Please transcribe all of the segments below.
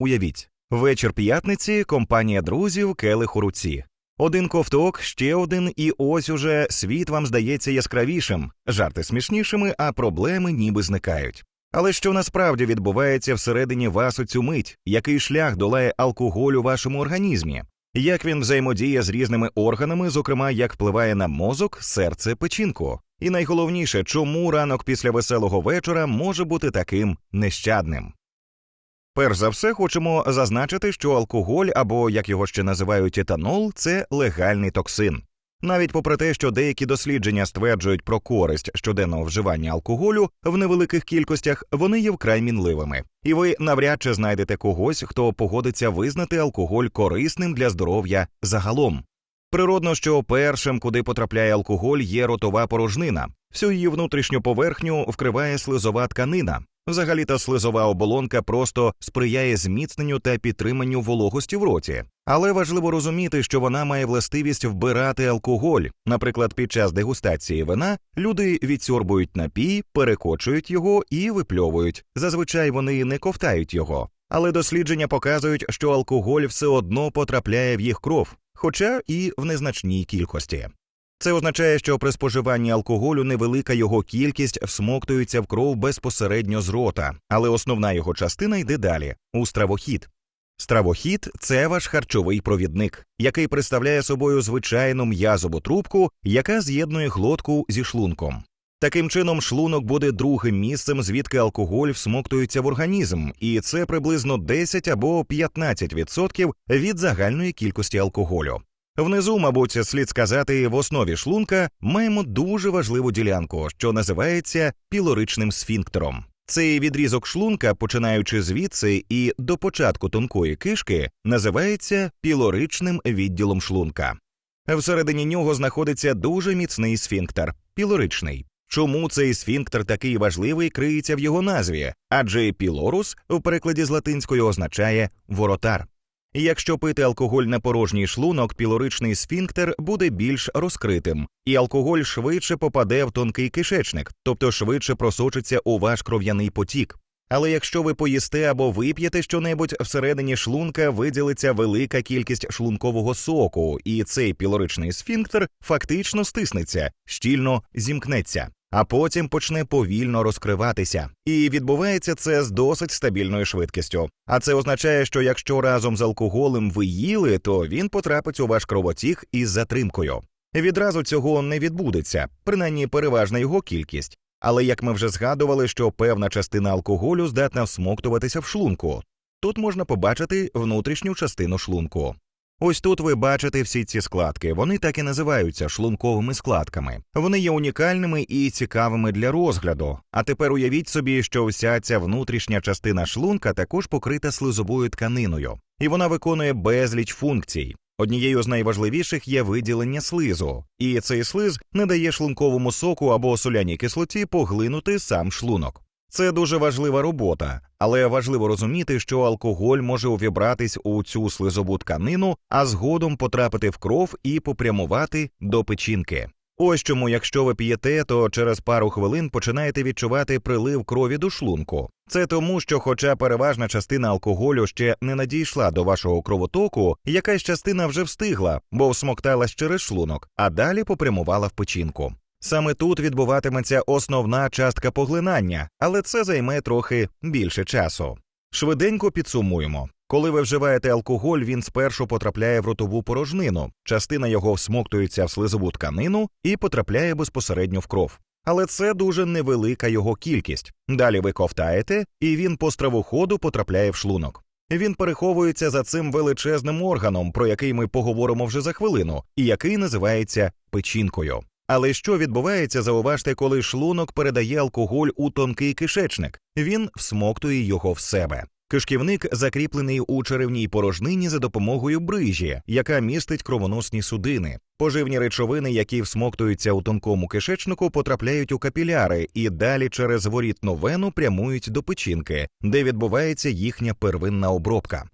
Уявіть, вечір п'ятниці, компанія друзів, келих у руці. Один ковток, ще один, і ось уже світ вам здається яскравішим, жарти смішнішими, а проблеми ніби зникають. Але що насправді відбувається всередині вас у цю мить, який шлях долає алкоголь у вашому організмі, як він взаємодіє з різними органами, зокрема як впливає на мозок, серце, печінку, і найголовніше, чому ранок після веселого вечора може бути таким нещадним. Перш за все, хочемо зазначити, що алкоголь або як його ще називають етанол, це легальний токсин. Навіть попри те, що деякі дослідження стверджують про користь щоденного вживання алкоголю в невеликих кількостях, вони є вкрай мінливими, і ви навряд чи знайдете когось, хто погодиться визнати алкоголь корисним для здоров'я загалом. Природно, що першим, куди потрапляє алкоголь, є ротова порожнина. Всю її внутрішню поверхню вкриває слизова тканина. Взагалі та слизова оболонка просто сприяє зміцненню та підтриманню вологості в роті, але важливо розуміти, що вона має властивість вбирати алкоголь. Наприклад, під час дегустації вина люди відсьорбують напій, перекочують його і випльовують. Зазвичай вони не ковтають його. Але дослідження показують, що алкоголь все одно потрапляє в їх кров, хоча і в незначній кількості. Це означає, що при споживанні алкоголю невелика його кількість всмоктується в кров безпосередньо з рота, але основна його частина йде далі у стравохід. Стравохід це ваш харчовий провідник, який представляє собою звичайну м'язову трубку, яка з'єднує глотку зі шлунком. Таким чином, шлунок буде другим місцем, звідки алкоголь всмоктується в організм, і це приблизно 10 або 15% від загальної кількості алкоголю. Внизу, мабуть, слід сказати, в основі шлунка маємо дуже важливу ділянку, що називається пілоричним сфінктером. Цей відрізок шлунка, починаючи звідси і до початку тонкої кишки, називається пілоричним відділом шлунка. Всередині нього знаходиться дуже міцний сфінктер пілоричний. Чому цей сфінктер такий важливий криється в його назві? Адже пілорус в перекладі з латинської означає воротар. Якщо пити алкоголь на порожній шлунок, пілоричний сфінктер буде більш розкритим, і алкоголь швидше попаде в тонкий кишечник, тобто швидше просочиться у ваш кров'яний потік. Але якщо ви поїсте або вип'єте щонебудь всередині шлунка виділиться велика кількість шлункового соку, і цей пілоричний сфінктер фактично стиснеться, щільно зімкнеться а потім почне повільно розкриватися. І відбувається це з досить стабільною швидкістю. А це означає, що якщо разом з алкоголем ви їли, то він потрапить у ваш кровотік із затримкою. Відразу цього не відбудеться, принаймні переважна його кількість. Але як ми вже згадували, що певна частина алкоголю здатна всмоктуватися в шлунку, тут можна побачити внутрішню частину шлунку. Ось тут ви бачите всі ці складки. Вони так і називаються шлунковими складками. Вони є унікальними і цікавими для розгляду. А тепер уявіть собі, що вся ця внутрішня частина шлунка також покрита слизовою тканиною, і вона виконує безліч функцій. Однією з найважливіших є виділення слизу, і цей слиз не дає шлунковому соку або соляній кислоті поглинути сам шлунок. Це дуже важлива робота, але важливо розуміти, що алкоголь може увібратись у цю слизову тканину, а згодом потрапити в кров і попрямувати до печінки. Ось чому, якщо ви п'єте, то через пару хвилин починаєте відчувати прилив крові до шлунку. Це тому, що, хоча переважна частина алкоголю ще не надійшла до вашого кровотоку, якась частина вже встигла, бо всмокталась через шлунок, а далі попрямувала в печінку. Саме тут відбуватиметься основна частка поглинання, але це займе трохи більше часу. Швиденько підсумуємо. Коли ви вживаєте алкоголь, він спершу потрапляє в ротову порожнину, частина його всмоктується в слизову тканину і потрапляє безпосередньо в кров. Але це дуже невелика його кількість. Далі ви ковтаєте, і він по стравоходу потрапляє в шлунок. Він переховується за цим величезним органом, про який ми поговоримо вже за хвилину, і який називається печінкою. Але що відбувається, зауважте, коли шлунок передає алкоголь у тонкий кишечник, він всмоктує його в себе. Кишківник закріплений у черевній порожнині за допомогою брижі, яка містить кровоносні судини. Поживні речовини, які всмоктуються у тонкому кишечнику, потрапляють у капіляри і далі через ворітну вену прямують до печінки, де відбувається їхня первинна обробка.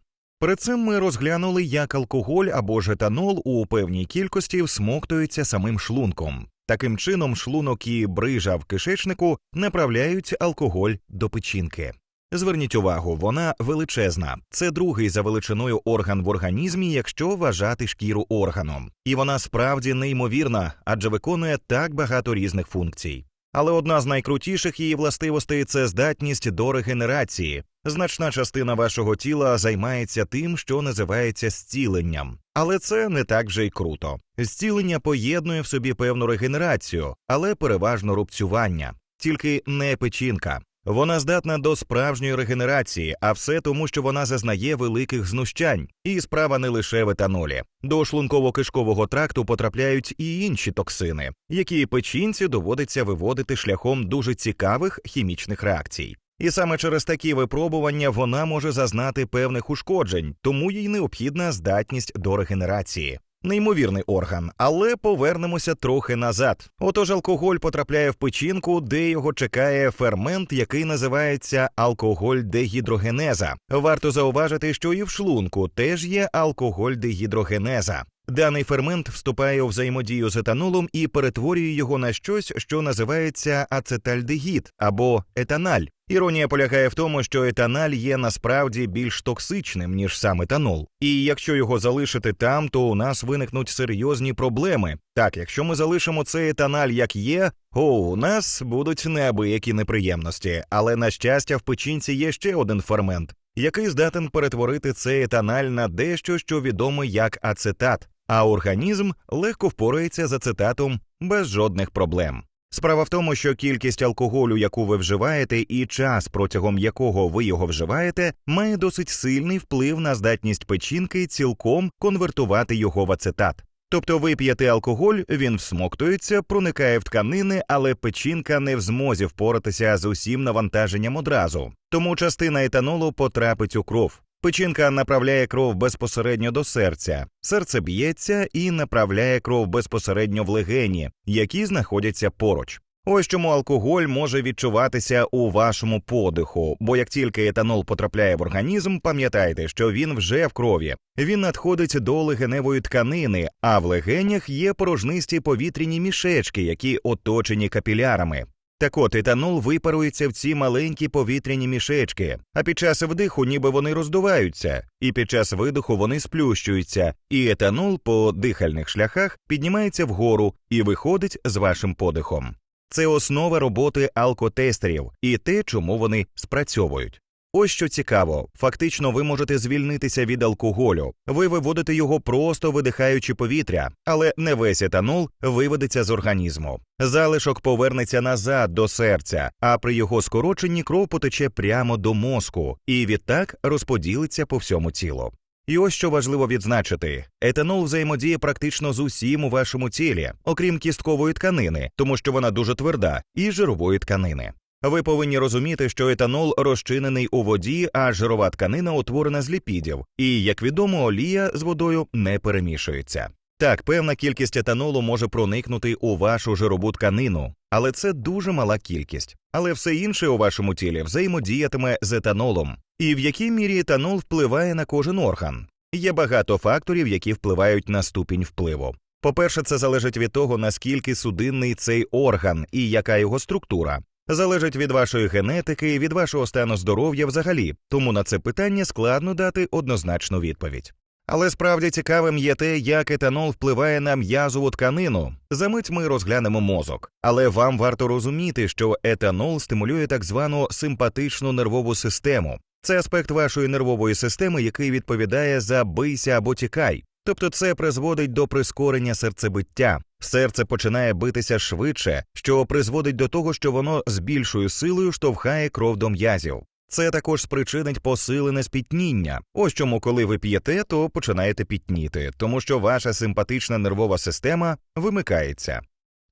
Перед цим ми розглянули, як алкоголь або ж етанол у певній кількості всмоктується самим шлунком. Таким чином, шлунок і брижа в кишечнику направляють алкоголь до печінки. Зверніть увагу, вона величезна. Це другий за величиною орган в організмі, якщо вважати шкіру органом. І вона справді неймовірна, адже виконує так багато різних функцій. Але одна з найкрутіших її властивостей це здатність до регенерації. Значна частина вашого тіла займається тим, що називається зціленням. Але це не так вже й круто. Зцілення поєднує в собі певну регенерацію, але переважно рубцювання, тільки не печінка. Вона здатна до справжньої регенерації, а все тому, що вона зазнає великих знущань. І справа не лише в етанолі. До шлунково-кишкового тракту потрапляють і інші токсини, які печінці доводиться виводити шляхом дуже цікавих хімічних реакцій. І саме через такі випробування вона може зазнати певних ушкоджень, тому їй необхідна здатність до регенерації. Неймовірний орган, але повернемося трохи назад. Отож, алкоголь потрапляє в печінку, де його чекає фермент, який називається алкоголь дегідрогенеза. Варто зауважити, що і в шлунку теж є алкоголь дегідрогенеза. Даний фермент вступає у взаємодію з етанолом і перетворює його на щось, що називається ацетальдегід або етаналь. Іронія полягає в тому, що етаналь є насправді більш токсичним ніж сам етанол. І якщо його залишити там, то у нас виникнуть серйозні проблеми. Так, якщо ми залишимо цей етаналь як є, о, у нас будуть неабиякі неприємності. Але на щастя, в печінці є ще один фермент, який здатен перетворити цей етаналь на дещо, що відомо як ацетат. А організм легко впорається з ацетатом без жодних проблем. Справа в тому, що кількість алкоголю, яку ви вживаєте, і час, протягом якого ви його вживаєте, має досить сильний вплив на здатність печінки цілком конвертувати його в ацетат. Тобто ви п'єте алкоголь, він всмоктується, проникає в тканини, але печінка не в змозі впоратися з усім навантаженням одразу. Тому частина етанолу потрапить у кров. Печінка направляє кров безпосередньо до серця, серце б'ється і направляє кров безпосередньо в легені, які знаходяться поруч. Ось чому алкоголь може відчуватися у вашому подиху, бо як тільки етанол потрапляє в організм, пам'ятайте, що він вже в крові. Він надходить до легеневої тканини, а в легенях є порожнисті повітряні мішечки, які оточені капілярами. Так от етанол випарується в ці маленькі повітряні мішечки, а під час вдиху ніби вони роздуваються, і під час видиху вони сплющуються, і етанол по дихальних шляхах піднімається вгору і виходить з вашим подихом. Це основа роботи алкотестерів і те, чому вони спрацьовують. Ось що цікаво, фактично, ви можете звільнитися від алкоголю, ви виводите його просто видихаючи повітря, але не весь етанол виведеться з організму. Залишок повернеться назад до серця, а при його скороченні кров потече прямо до мозку і відтак розподілиться по всьому тілу. І ось що важливо відзначити: етанол взаємодіє практично з усім у вашому тілі, окрім кісткової тканини, тому що вона дуже тверда, і жирової тканини. Ви повинні розуміти, що етанол розчинений у воді, а жирова тканина утворена з ліпідів, і, як відомо, олія з водою не перемішується. Так, певна кількість етанолу може проникнути у вашу жирову тканину, але це дуже мала кількість. Але все інше у вашому тілі взаємодіятиме з етанолом. І в якій мірі етанол впливає на кожен орган? Є багато факторів, які впливають на ступінь впливу. По-перше, це залежить від того, наскільки судинний цей орган і яка його структура. Залежить від вашої генетики, від вашого стану здоров'я взагалі, тому на це питання складно дати однозначну відповідь. Але справді цікавим є те, як етанол впливає на м'язову тканину. Замить ми розглянемо мозок. Але вам варто розуміти, що етанол стимулює так звану симпатичну нервову систему. Це аспект вашої нервової системи, який відповідає за бийся або тікай. Тобто це призводить до прискорення серцебиття. Серце починає битися швидше, що призводить до того, що воно з більшою силою штовхає кров до м'язів. Це також спричинить посилене спітніння. Ось чому, коли ви п'єте, то починаєте пітніти, тому що ваша симпатична нервова система вимикається.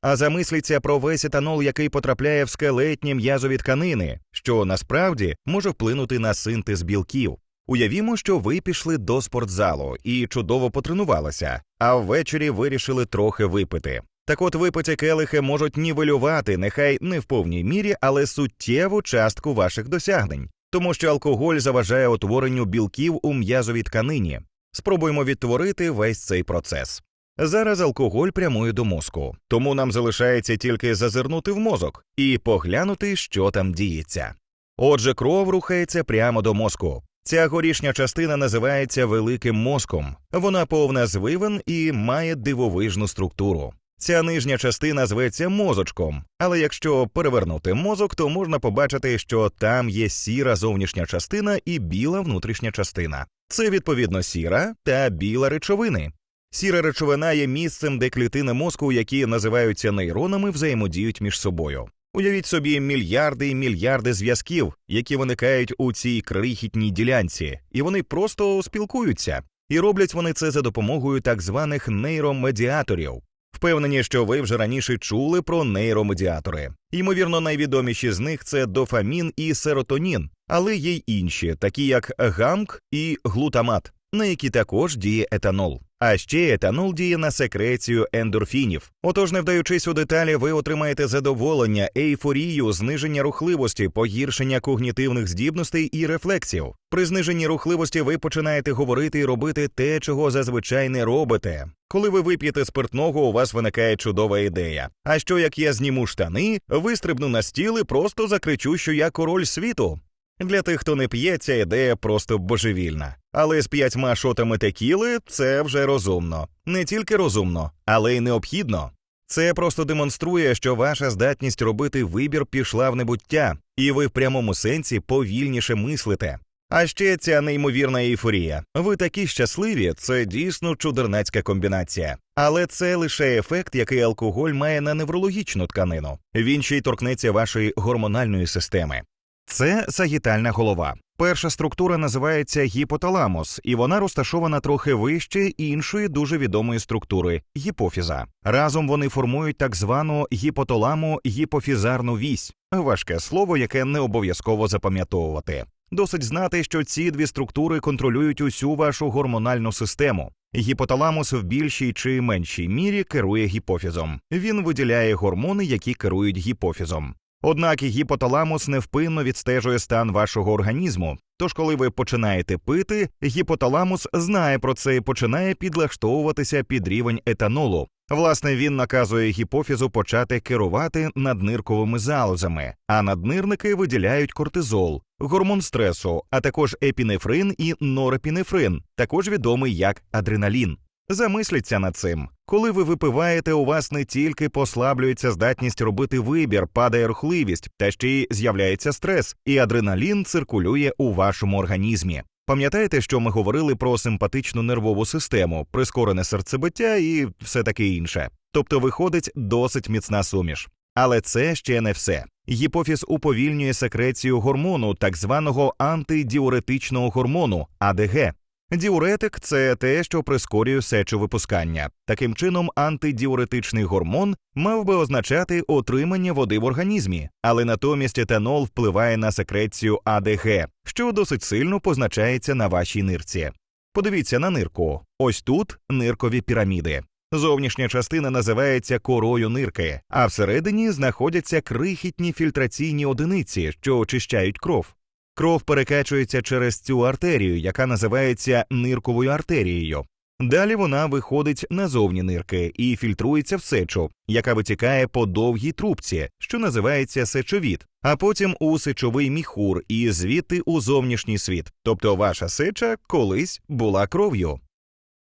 А замисліться про весь етанол, який потрапляє в скелетні м'язові тканини, що насправді може вплинути на синтез білків. Уявімо, що ви пішли до спортзалу і чудово потренувалися, а ввечері вирішили трохи випити. Так от випиті келихи можуть нівелювати, нехай не в повній мірі, але суттєву частку ваших досягнень, тому що алкоголь заважає утворенню білків у м'язовій тканині. Спробуємо відтворити весь цей процес. Зараз алкоголь прямує до мозку, тому нам залишається тільки зазирнути в мозок і поглянути, що там діється. Отже, кров рухається прямо до мозку. Ця горішня частина називається великим мозком. Вона повна звивин і має дивовижну структуру. Ця нижня частина зветься мозочком, але якщо перевернути мозок, то можна побачити, що там є сіра зовнішня частина і біла внутрішня частина. Це відповідно сіра та біла речовини. Сіра речовина є місцем, де клітини мозку, які називаються нейронами, взаємодіють між собою. Уявіть собі мільярди і мільярди зв'язків, які виникають у цій крихітній ділянці, і вони просто спілкуються. І роблять вони це за допомогою так званих нейромедіаторів. Впевнені, що ви вже раніше чули про нейромедіатори. Ймовірно, найвідоміші з них це дофамін і серотонін, але є й інші, такі як гамк і глутамат, на які також діє етанол. А ще етанол діє на секрецію ендорфінів. Отож, не вдаючись у деталі, ви отримаєте задоволення, ейфорію, зниження рухливості, погіршення когнітивних здібностей і рефлексів. При зниженні рухливості ви починаєте говорити і робити те, чого зазвичай не робите. Коли ви вип'єте спиртного, у вас виникає чудова ідея. А що як я зніму штани, вистрибну на стіл і просто закричу, що я король світу? Для тих, хто не п'є, ця ідея просто божевільна. Але з п'ятьма шотами текіли це вже розумно. Не тільки розумно, але й необхідно. Це просто демонструє, що ваша здатність робити вибір пішла в небуття, і ви в прямому сенсі повільніше мислите. А ще ця неймовірна ейфорія. Ви такі щасливі, це дійсно чудернацька комбінація. Але це лише ефект, який алкоголь має на неврологічну тканину. Він ще й торкнеться вашої гормональної системи. Це сагітальна голова. Перша структура називається гіпоталамус, і вона розташована трохи вище іншої дуже відомої структури гіпофіза. Разом вони формують так звану гіпоталаму гіпофізарну вісь, важке слово, яке не обов'язково запам'ятовувати. Досить знати, що ці дві структури контролюють усю вашу гормональну систему. Гіпоталамус в більшій чи меншій мірі керує гіпофізом. Він виділяє гормони, які керують гіпофізом. Однак гіпоталамус невпинно відстежує стан вашого організму. Тож, коли ви починаєте пити, гіпоталамус знає про це і починає підлаштовуватися під рівень етанолу. Власне, він наказує гіпофізу почати керувати наднирковими залозами, а наднирники виділяють кортизол, гормон стресу, а також епінефрин і норепінефрин, також відомий як адреналін. Замисліться над цим. Коли ви випиваєте, у вас не тільки послаблюється здатність робити вибір, падає рухливість, та ще й з'являється стрес, і адреналін циркулює у вашому організмі. Пам'ятаєте, що ми говорили про симпатичну нервову систему, прискорене серцебиття і все таке інше. Тобто виходить досить міцна суміш. Але це ще не все. Гіпофіз уповільнює секрецію гормону, так званого антидіуретичного гормону АДГ. Діуретик це те, що прискорює сечовипускання. Таким чином, антидіуретичний гормон мав би означати отримання води в організмі, але натомість етанол впливає на секрецію АДГ, що досить сильно позначається на вашій нирці. Подивіться на нирку. Ось тут ниркові піраміди. Зовнішня частина називається корою нирки, а всередині знаходяться крихітні фільтраційні одиниці, що очищають кров. Кров перекачується через цю артерію, яка називається нирковою артерією. Далі вона виходить назовні нирки і фільтрується в сечу, яка витікає по довгій трубці, що називається сечовід, а потім у сечовий міхур і звідти у зовнішній світ. Тобто ваша сеча колись була кров'ю.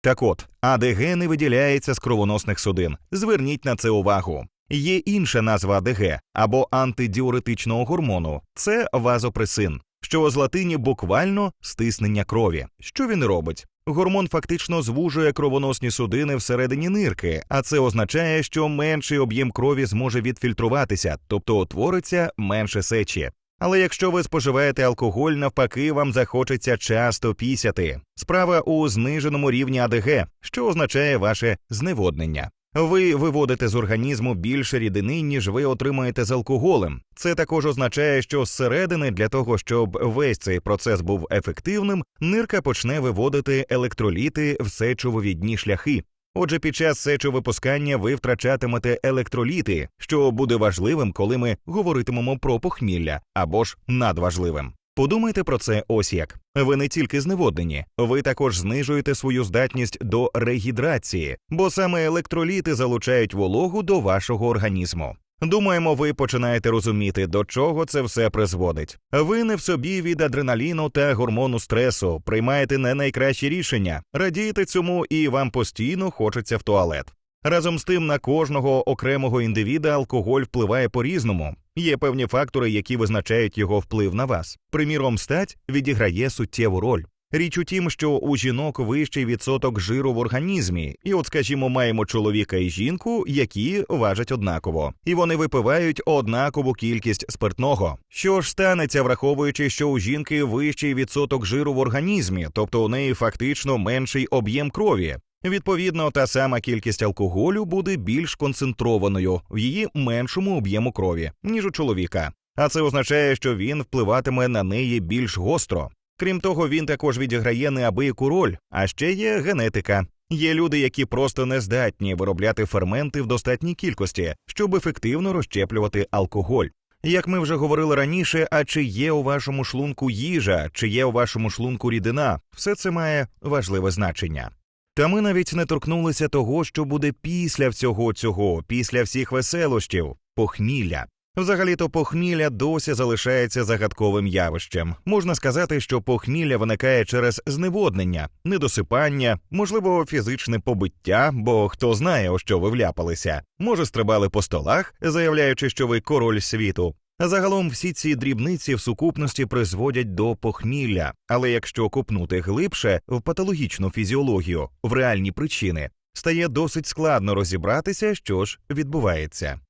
Так от, АДГ не виділяється з кровоносних судин. Зверніть на це увагу. Є інша назва АДГ або антидіуретичного гормону це вазопресин що з латині буквально стиснення крові. Що він робить? Гормон фактично звужує кровоносні судини всередині нирки, а це означає, що менший об'єм крові зможе відфільтруватися, тобто утвориться менше сечі. Але якщо ви споживаєте алкоголь, навпаки, вам захочеться часто пісяти. Справа у зниженому рівні АДГ, що означає ваше зневоднення. Ви виводите з організму більше рідини, ніж ви отримаєте з алкоголем. Це також означає, що зсередини для того, щоб весь цей процес був ефективним, нирка почне виводити електроліти в сечововідні шляхи. Отже, під час сечовипускання ви втрачатимете електроліти, що буде важливим, коли ми говоритимемо про похмілля або ж надважливим. Подумайте про це ось як. Ви не тільки зневоднені, ви також знижуєте свою здатність до регідрації, бо саме електроліти залучають вологу до вашого організму. Думаємо, ви починаєте розуміти, до чого це все призводить. Ви не в собі від адреналіну та гормону стресу, приймаєте не найкращі рішення, радієте цьому, і вам постійно хочеться в туалет. Разом з тим, на кожного окремого індивіда алкоголь впливає по-різному. Є певні фактори, які визначають його вплив на вас. Приміром, стать відіграє суттєву роль. Річ у тім, що у жінок вищий відсоток жиру в організмі, і, от, скажімо, маємо чоловіка і жінку, які важать однаково, і вони випивають однакову кількість спиртного. Що ж станеться, враховуючи, що у жінки вищий відсоток жиру в організмі, тобто у неї фактично менший об'єм крові. Відповідно, та сама кількість алкоголю буде більш концентрованою в її меншому об'єму крові, ніж у чоловіка. А це означає, що він впливатиме на неї більш гостро. Крім того, він також відіграє неабияку роль, а ще є генетика. Є люди, які просто не здатні виробляти ферменти в достатній кількості, щоб ефективно розщеплювати алкоголь. Як ми вже говорили раніше, а чи є у вашому шлунку їжа, чи є у вашому шлунку рідина, все це має важливе значення. Та ми навіть не торкнулися того, що буде після всього цього, після всіх веселощів, похмілля. Взагалі-то похмілля досі залишається загадковим явищем. Можна сказати, що похмілля виникає через зневоднення, недосипання, можливо, фізичне побиття, бо хто знає, у що ви вляпалися. Може, стрибали по столах, заявляючи, що ви король світу. Загалом всі ці дрібниці в сукупності призводять до похмілля, але якщо копнути глибше в патологічну фізіологію, в реальні причини, стає досить складно розібратися, що ж відбувається.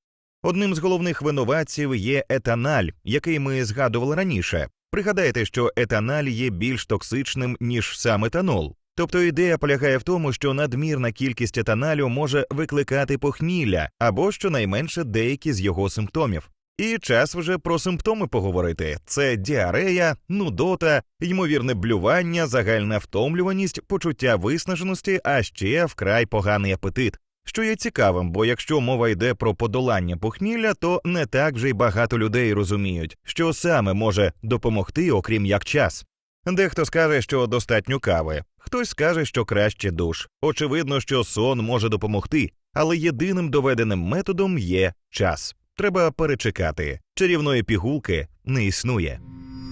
Одним з головних винуватців є етаналь, який ми згадували раніше. Пригадайте, що етаналь є більш токсичним ніж сам етанол. Тобто ідея полягає в тому, що надмірна кількість етаналю може викликати похмілля або щонайменше деякі з його симптомів. І час вже про симптоми поговорити: це діарея, нудота, ймовірне блювання, загальна втомлюваність, почуття виснаженості, а ще вкрай поганий апетит. Що є цікавим, бо якщо мова йде про подолання похмілля, то не так вже й багато людей розуміють, що саме може допомогти, окрім як час. Дехто скаже, що достатньо кави, хтось скаже, що краще душ. Очевидно, що сон може допомогти, але єдиним доведеним методом є час. Треба перечекати. Чарівної пігулки не існує.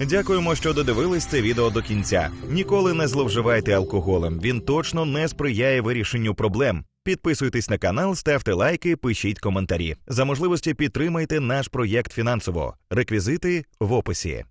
Дякуємо, що додивились це відео до кінця. Ніколи не зловживайте алкоголем. Він точно не сприяє вирішенню проблем. Підписуйтесь на канал, ставте лайки, пишіть коментарі. За можливості підтримайте наш проєкт фінансово. Реквізити в описі.